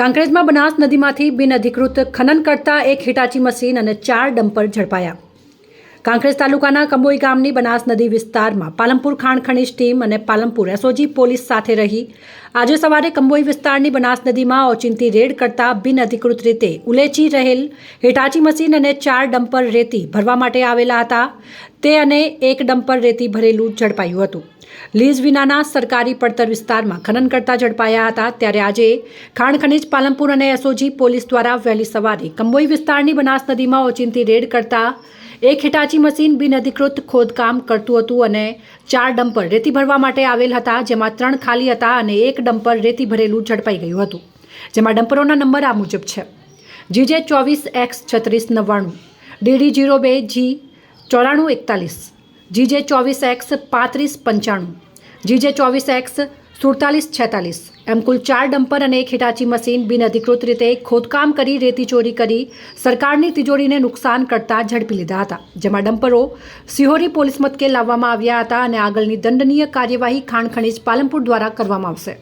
કાંકરેજમાં બનાસ નદીમાંથી બિનઅધિકૃત ખનન કરતા એક હિટાચી મશીન અને ચાર ડમ્પર ઝડપાયા. કાંકરેજ તાલુકાના કંબોઈ ગામની બનાસ નદી વિસ્તારમાં પાલમપુર ખાણ ખનીજ ટીમ અને પાલમપુર એસઓજી પોલીસ સાથે રહી. આજે સવારે કંબોઈ વિસ્તારની બનાસ નદીમાં ઓચિંતી રેડ કરતા બિનઅધિકૃત રીતે ઉલેચી રહેલ હિટાચી મશીન અને ચાર ડમ્પર રેતી ભરવા માટે આવેલા હતા. તે અને એક ડમ્પર રેતી ભરેલું ઝડપાયું હતું. લીઝ વિનાના સરકારી પડતર વિસ્તારમાં ખનન કરતા ઝડપાયા હતા. ત્યારે આજે ખાણ ખનીજ પાલનપુર અને એસઓજી પોલીસ દ્વારા વહેલી સવારે કંબોઈ વિસ્તારની બનાસ નદીમાં ઓચિંતી રેડ કરતા એક હિટાચી મશીન બિનઅધિકૃત ખોદકામ કરતું હતું અને ચાર ડમ્પર રેતી ભરવા માટે આવેલ હતા, જેમાં ત્રણ ખાલી હતા અને એક ડમ્પર રેતી ભરેલું ઝડપાઈ ગયું હતું, જેમાં ડમ્પરોના નંબર આ મુજબ છે. જીજે ચોવીસ એક્સ છત્રીસ નવ્વાણું, ડીડી જીરો બે જી ચોરાણું એકતાલીસ, જીજે ચોવીસ એક્સ પાંત્રીસ પંચાણું, જીજે ચોવીસ એક્સ સુડતાલીસ, છેતાલીસ. એમ કુલ ચાર ડમ્પર અને એક હિટાચી મશીન બિનઅધિકૃત રીતે ખોદકામ કરી, રેતી ચોરી કરી, સરકારની તિજોરીને નુકસાન કરતા ઝડપી લીધા હતા, જેમાં ડમ્પરો સિહોરી પોલીસ મથકે લાવવામાં આવ્યા હતા અને આગળની દંડનીય કાર્યવાહી ખાણ ખનીજ પાલનપુર દ્વારા કરવામાં આવશે.